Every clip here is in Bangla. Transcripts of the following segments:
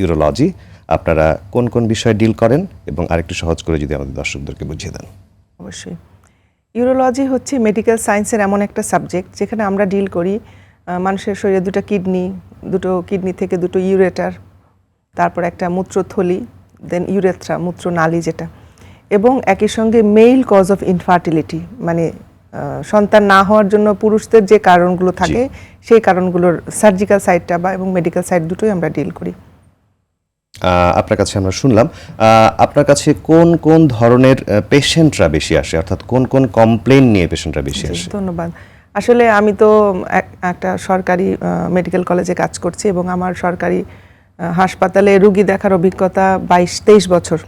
ইউরোলজি আপনারা কোন কোন বিষয়ে ডিল করেন এবং আরেকটু সহজ করে যদি আমাদের দর্শকদেরকে বুঝিয়ে দেন। অবশ্যই। ইউরোলজি হচ্ছে মেডিকেল সায়েন্সের এমন একটা সাবজেক্ট যেখানে আমরা ডিল করি মানুষের শরীরে দুটো কিডনি দুটো কিডনি থেকে দুটো ইউরেটার তারপর একটা মূত্রথলি দেন ইউরেথ্রা মূত্রনালী যেটা। এবং একই সঙ্গে মেইল কজ অফ ইনফার্টিলিটি মানে সন্তান না হওয়ার জন্য পুরুষদের যে কারণগুলো থাকে সেই কারণগুলোর সার্জিক্যাল সাইডটা বা এবং মেডিকেল সাইড দুটোই আমরা ডিল করি। আপনার কাছে আমরা শুনলাম আপনার কাছে কোন কোন ধরনের পেশেন্টরা বেশি আসে? অর্থাৎ কোন কোন কমপ্লেন নিয়ে পেশেন্টরা বেশি আসে? ধন্যবাদ। আসলে আমি তো এক- একটা সরকারি মেডিকেল কলেজে কাজ করছি এবং আমার সরকারি হাসপাতালে রুগী দেখার অভিজ্ঞতা বাইশ তেইশ বছর।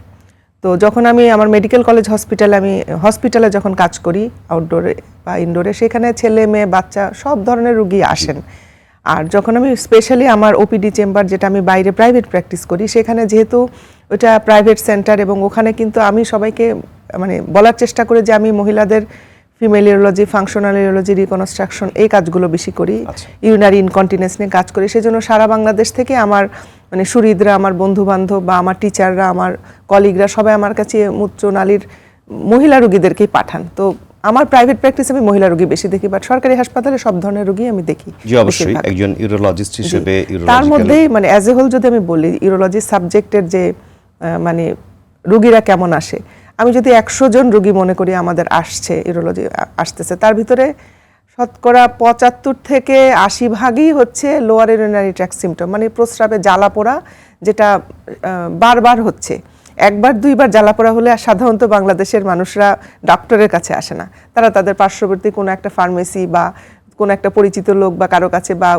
তো যখন আমি আমার মেডিকেল কলেজ হসপিটালে আমি হসপিটালে যখন কাজ করি আউটডোরে বা ইনডোরে সেখানে ছেলে মেয়ে বাচ্চা সব ধরনের রুগী আসেন। আর যখন আমি স্পেশালি আমার ওপিডি চেম্বার যেটা আমি বাইরে প্রাইভেট প্র্যাকটিস করি সেখানে যেহেতু ওটা প্রাইভেট সেন্টার এবং ওখানে কিন্তু আমি সবাইকে মানে বলার চেষ্টা করি যে আমি মহিলাদের female urology functional urology reconstruction এই কাজগুলো বেশি করি আচ্ছা। ইউনারি ইনকন্টিনেন্স নিয়ে কাজ করি সেজন্য সারা বাংলাদেশ থেকে আমার মানে সুহৃদরা আমার বন্ধু বান্ধব বা আমার টিচাররা আমার কলিগরা সবাই আমার কাছে মূত্রনালীর মহিলা রুগীদেরকেই পাঠান তো আমার প্রাইভেট প্র্যাকটিস আমি মহিলা রুগী বেশি দেখি বাট সরকারি হাসপাতালে সব ধরনের রুগী আমি দেখি জি অবশ্যই। একজন ইউরোলজিস্ট হিসেবে তার মধ্যেই মানে অ্যাজ এ হোল যদি আমি বলি ইউরোলজি সাবজেক্টের যে মানে রুগীরা কেমন আসে আমি যদি একশো জন রুগী মনে করি আমাদের আসছে ইউরোলজি আসতেছে তার ভিতরে শতকরা পঁচাত্তর থেকে আশি ভাগই হচ্ছে লোয়ার ইউরিনারি ট্র্যাক সিমটম মানে প্রস্রাবে জ্বালা পোড়া যেটা বারবার হচ্ছে। একবার, দুইবার জ্বালা পোড়া হলে আর সাধারণত বাংলাদেশের মানুষরা ডক্টরের কাছে আসে না। তারা তাদের পার্শ্ববর্তী কোনো একটা ফার্মেসি বা কোনো একটা পরিচিত লোক বা কারও কাছে বা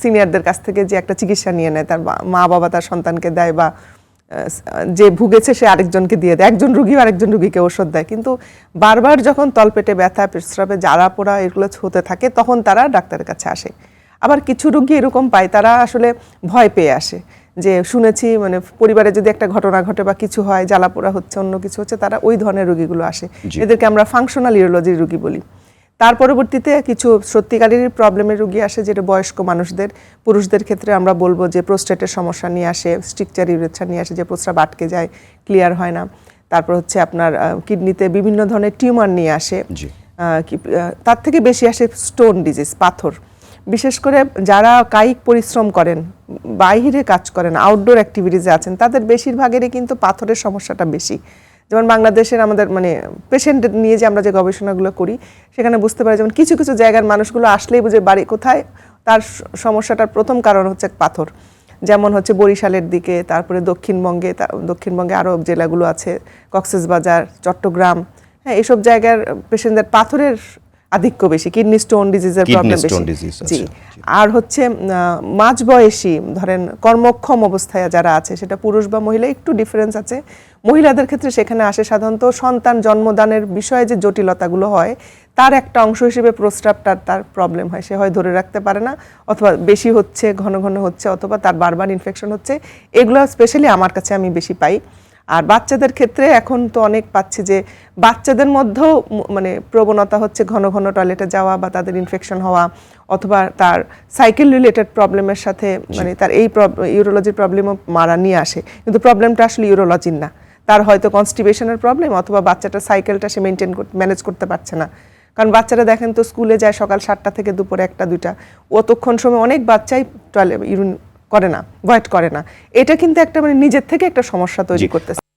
সিনিয়রদের কাছ থেকে যে একটা চিকিৎসা নিয়ে নেয়, তার মা বাবা তার সন্তানকে দেয় বা যে ভুগেছে সে আরেকজনকে দিয়ে দেয়। একজন রুগী আরেকজন রুগীকে ওষুধ দেয়। কিন্তু বারবার যখন তলপেটে ব্যথা প্রস্রাবে জ্বালা পোড়া এগুলো হতে থাকে, তখন তারা ডাক্তারের কাছে আসে। আবার কিছু রুগী এরকম পায়, তারা আসলে ভয় পেয়ে আসে। যে শুনেছি মানে পরিবারে যদি একটা ঘটনা ঘটে বা কিছু হয় জ্বালা পোড়া হচ্ছে অন্য কিছু হচ্ছে তারা ওই ধরনের রুগীগুলো আসে। এদেরকে আমরা ফাংশনাল ইউরোলজির রুগী বলি। তার পরবর্তীতে কিছু সত্যিকারের প্রবলেমের রুগী আসে যেটা বয়স্ক মানুষদের পুরুষদের ক্ষেত্রে আমরা বলব যে প্রোস্টেটের সমস্যা নিয়ে আসে স্ট্রিকচার ইউরেথ্রা নিয়ে আসে যে প্রস্রাব আটকে যায় ক্লিয়ার হয় না। তারপর হচ্ছে আপনার কিডনিতে বিভিন্ন ধরনের টিউমার নিয়ে আসে। তার থেকে বেশি আসে স্টোন ডিজিজ পাথর। বিশেষ করে যারা কায়িক পরিশ্রম করেন, বাইরে কাজ করেন আউটডোর অ্যাক্টিভিটিসে আছেন, তাদের বেশিরভাগেরই কিন্তু পাথরের সমস্যাটা বেশি। যেমন বাংলাদেশের আমাদের মানে পেশেন্ট নিয়ে যে আমরা যে গবেষণাগুলো করি, সেখানে বুঝতে পারি যেমন কিছু কিছু জায়গার মানুষগুলো আসলেই বুঝে বাড়ি কোথায়, তার সমস্যাটার প্রথম কারণ হচ্ছে পাথর। যেমন হচ্ছে বরিশালের দিকে, তারপরে দক্ষিণবঙ্গে দক্ষিণবঙ্গে আরও জেলাগুলো আছে কক্সেসবাজার চট্টগ্রাম হ্যাঁ এইসব জায়গার পেশেন্টদের পাথরের আধিক্য বেশি কিডনি স্টোন ডিজিজের প্রবলেম বেশি। জি। আচ্ছা, আর হচ্ছে উম, আহ, মাঝবয়সী ধরেন কর্মক্ষম অবস্থায় যারা আছে সেটা পুরুষ বা মহিলা একটু ডিফারেন্স আছে। মহিলাদের ক্ষেত্রে সেখানে আসে সাধারণত সন্তান জন্মদানের বিষয়ে যে জটিলতাগুলো হয় তার একটা অংশ হিসেবে প্রস্রাবটার তার প্রবলেম হয়। সে হয় ধরে রাখতে পারে না অথবা বেশি হচ্ছে ঘন ঘন হচ্ছে অথবা তার বারবার ইনফেকশন হচ্ছে। এগুলো স্পেশালি আমার কাছে আমি বেশি পাই। আর বাচ্চাদের ক্ষেত্রে এখন তো অনেক পাচ্ছি যে বাচ্চাদের মধ্যেও মানে প্রবণতা হচ্ছে ঘন ঘন টয়লেটে যাওয়া বা তাদের ইনফেকশন হওয়া অথবা তার সাইকেল রিলেটেড প্রবলেমের সাথে মানে তার এই ইউরোলজির প্রবলেমও মারা নিয়ে আসে। কিন্তু প্রবলেমটা আসলে ইউরোলজির না। তার হয়তো কনস্টিপেশনের প্রবলেম অথবা বাচ্চাটা সাইকেলটা সে মেনটেন ম্যানেজ করতে পারছে না। কারণ বাচ্চারা দেখেন তো স্কুলে যায় সকাল সাতটা থেকে দুপুরে একটা দুইটা। অতক্ষণ সময় অনেক বাচ্চাই টয়লেট ইউরিন করে না ভয়েড করে না। এটা কিন্তু একটা মানে নিজের থেকে একটা সমস্যা তৈরি করতেছে।